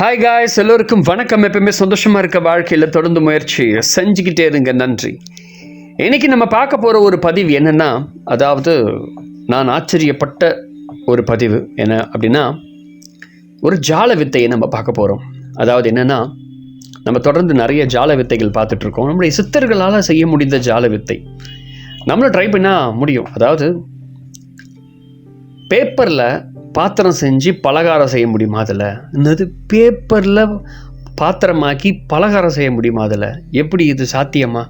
Hi guys எல்லோருக்கும் வணக்கம். எப்பவுமே சந்தோஷமாக இருக்க வாழ்க்கையில் தொடர்ந்து முயற்சி. செஞ்சுக்கிட்டே இருங்க நன்றி. இன்றைக்கி நம்ம பார்க்க போகிற ஒரு பதிவு என்னென்னா அதாவது நான் ஆச்சரியப்பட்ட ஒரு பதிவு என்ன அப்படின்னா ஒரு ஜால வித்தையை நம்ம பார்க்க போகிறோம் அதாவது என்னென்னா நம்ம தொடர்ந்து நிறைய ஜால வித்தைகள் பார்த்துட்ருக்கோம். நம்முடைய சித்தர்களால் செய்ய முடிந்த ஜால வித்தை. நம்மளும் ட்ரை பண்ணால் முடியும். அதாவது பேப்பரில் பாத்திரம் செஞ்சு பலகாரம் செய்ய முடியுமா அதில்? என்னது பேப்பரில் பாத்திரமாக்கி பலகாரம் செய்ய முடியுமா அதில்? எப்படி இது சாத்தியமா?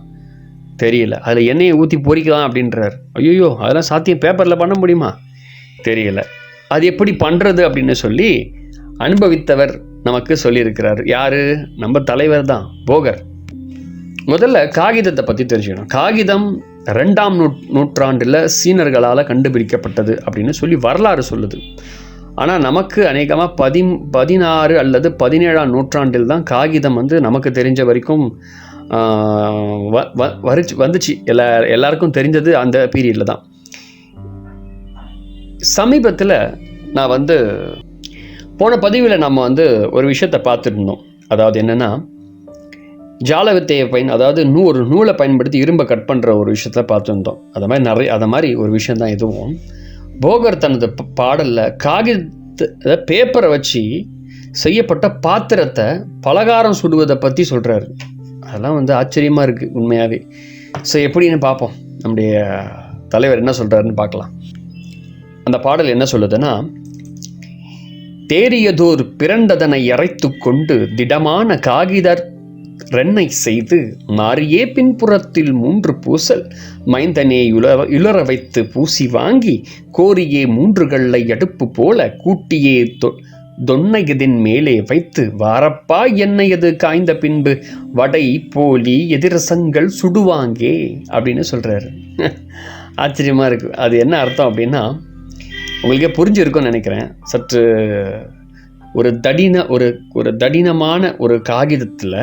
தெரியல. அதில் எண்ணெயை ஊற்றி பொறிக்கலாம் அப்படின்றார். ஐயோ அதெல்லாம் சாத்தியம் பேப்பரில் பண்ண முடியுமா? தெரியல. அது எப்படி பண்ணுறது அப்படின்னு சொல்லி அனுபவித்தவர் நமக்கு சொல்லியிருக்கிறார். யார்? நம்ம தலைவர் தான் போகர். முதல்ல காகிதத்தை பற்றி தெரிஞ்சுக்கணும். காகிதம் ரெண்டாம் நூ நூற்றாண்டில் சீனர்களால் கண்டுபிடிக்கப்பட்டது அப்படின்னு சொல்லி வரலாறு சொல்லுது. ஆனால் நமக்கு அநேகமாக பதி பதினாறு அல்லது பதினேழாம் நூற்றாண்டில் தான் காகிதம் வந்து நமக்கு தெரிஞ்ச வரைக்கும் வ- வ- வரிச்சு வந்துச்சு. எல்லா எல்லாருக்கும் தெரிஞ்சது அந்த பீரியடில் தான். சமீபத்தில் நான் வந்து போன பதிவில் நம்ம வந்து ஒரு விஷயத்தை பார்த்துருந்தோம். அதாவது என்னென்னா ஜாலகத்தையை பயன் அதாவது நூ ஒரு நூலை பயன்படுத்தி இரும்பை கட் பண்ணுற ஒரு விஷயத்த பார்த்துருந்தோம். அது மாதிரி நிறைய அது மாதிரி ஒரு விஷயம் தான் இதுவும். போகர் தனது ப- காகித அதாவது பேப்பரை வச்சு செய்யப்பட்ட பாத்திரத்தை பலகாரம் சுடுவதை பற்றி சொல்கிறாரு அதெல்லாம் வந்து ஆச்சரியமாக இருக்குது உண்மையாகவே ஸோ எப்படின்னு பார்ப்போம். நம்முடைய தலைவர் என்ன சொல்கிறாருன்னு பார்க்கலாம். அந்த பாடல் என்ன சொல்லுதுன்னா தேரியதோர் பிறண்டதனை இறைத்து கொண்டு திடமான காகிதர் ரென்னை செய்து மாறியே பின்புறத்தில் மூன்று பூசல் மைந்தனே உலர இளர வைத்து பூசி வாங்கி கோரியே மூன்று கல்லை அடுப்பு போல கூட்டியே தொ- தொன்னையதின் மேலே வைத்து வாரப்பா என்னையது காய்ந்த பின்பு வடை போலி எதிரசங்கள் சுடுவாங்கே அப்படின்னு சொல்கிறாரு ஆச்சரியமாக இருக்குது அது என்ன அர்த்தம் அப்படின்னா உங்களுக்கே புரிஞ்சிருக்கும்னு நினைக்கிறேன். சற்று ஒரு தடின ஒரு ஒரு தடினமான ஒரு காகிதத்தில்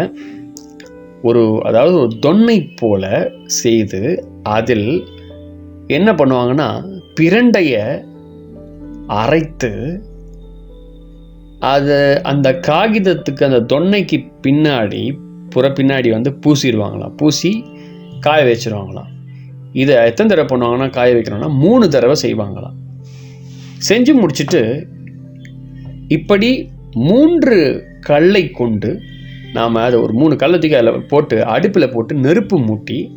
ஒரு அதாவது ஒரு தொன்னை போல செய்து அதில் என்ன பண்ணுவாங்கன்னா பிரண்டைய அரைத்து அதை அந்த காகிதத்துக்கு அந்த தொன்னைக்கு பின்னாடி புற பின்னாடி வந்து பூசிடுவாங்களாம். பூசி காய வச்சிருவாங்களாம். இதை எத்தனை தடவை பண்ணுவாங்கன்னா காய வைக்கணும்னா மூணு தடவை செய்வாங்களாம். செஞ்சு முடிச்சிட்டு இப்படி மூன்று கல்லை கொண்டு நாம் அதை ஒரு மூணு கள்ளத்துக்கு அதில் போட்டு அடுப்பில் போட்டு நெருப்பு மூட்டி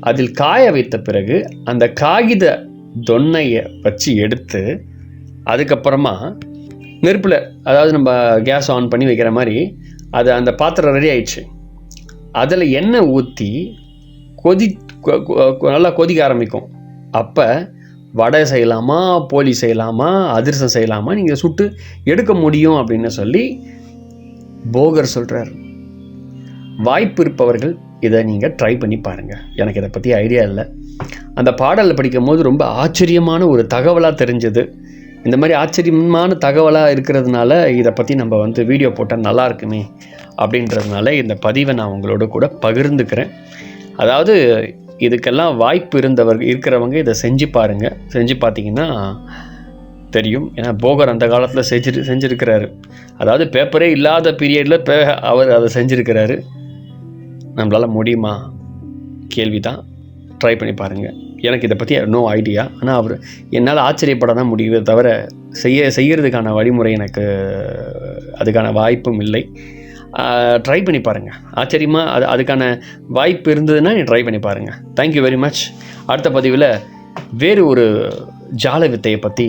அதில் காய வைத்த பிறகு அந்த காகித தொன்னையை வச்சு எடுத்து அதுக்கப்புறமா நெருப்பில் அதாவது நம்ம கேஸ் ஆன் பண்ணி வைக்கிற மாதிரி அது அந்த பாத்திரம் ரெடி ஆயிடுச்சு. அதில் எண்ணெய் ஊற்றி கொதி கொ- கொ- நல்லா கொதிக்க ஆரம்பிக்கும். அப்போ வடை செய்யலாமா போலி செய்யலாமா அதிரசம் செய்யலாமா நீங்கள் சுட்டு எடுக்க முடியும் அப்படின்னு சொல்லி போகர் சொல்கிறார் வாய்ப்பு இருப்பவர்கள் இதை நீங்கள் ட்ரை பண்ணி பாருங்கள் எனக்கு இதை பற்றி ஐடியா இல்லை. அந்த பாடலில் படிக்கும் போது ரொம்ப ஆச்சரியமான ஒரு தகவலாக தெரிஞ்சது. இந்த மாதிரி ஆச்சரியமான தகவலாக இருக்கிறதுனால இதை பற்றி நம்ம வந்து வீடியோ போட்டால் நல்லா இருக்குமே அப்படின்றதுனால இந்த பதிவை நான் உங்களோட கூட பகிர்ந்துக்கிறேன். அதாவது இதுக்கெல்லாம் வாய்ப்பு இருந்தவர் இருக்கிறவங்க இதை செஞ்சு பாருங்கள் செஞ்சு பார்த்தீங்கன்னா தெரியும். ஏன்னா போகர் அந்த காலத்தில் செஞ்சு செஞ்சுருக்கிறாரு. அதாவது பேப்பரே இல்லாத பீரியடில் அவர் அதை செஞ்சுருக்கிறாரு. நம்மளால் முடியுமா? கேள்வி தான் ட்ரை பண்ணி பாருங்கள் எனக்கு இதை பற்றி நோ ஐடியா ஆனால் அவர் என்னால் ஆச்சரியப்பட தான் முடியுது தவிர செய்ய செய்கிறதுக்கான வழிமுறை எனக்கு அதுக்கான வாய்ப்பும் இல்லை. ட்ரை பண்ணி பாருங்கள் ஆச்சரியமாக அது அதுக்கான வாய்ப்பு இருந்ததுன்னா நீ ட்ரை பண்ணி பாருங்கள் தேங்க்யூ வெரி மச் அடுத்த பதிவில் வேறு ஒரு ஜால வித்தையை பற்றி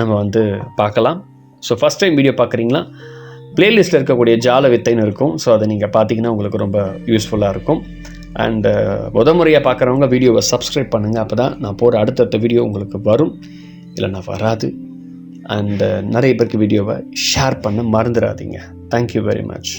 நம்ம வந்து பார்க்கலாம். ஸோ ஃபஸ்ட் டைம் வீடியோ பார்க்குறீங்களா? பிளேலிஸ்ட்டில் இருக்கக்கூடிய ஜால வித்தைன்னு இருக்கும். ஸோ அதை நீங்கள் பார்த்தீங்கன்னா உங்களுக்கு ரொம்ப யூஸ்ஃபுல்லாக இருக்கும். அண்டு முத முறையாக பார்க்குறவங்க வீடியோவை சப்ஸ்கிரைப் பண்ணுங்கள் அப்போ தான் நான் போகிற அடுத்தடுத்த வீடியோ உங்களுக்கு வரும். இல்லைன்னா வராது. அண்டு நிறைய பேருக்கு வீடியோவை ஷேர் பண்ண மறந்துடாதீங்க தேங்க்யூ வெரி மச்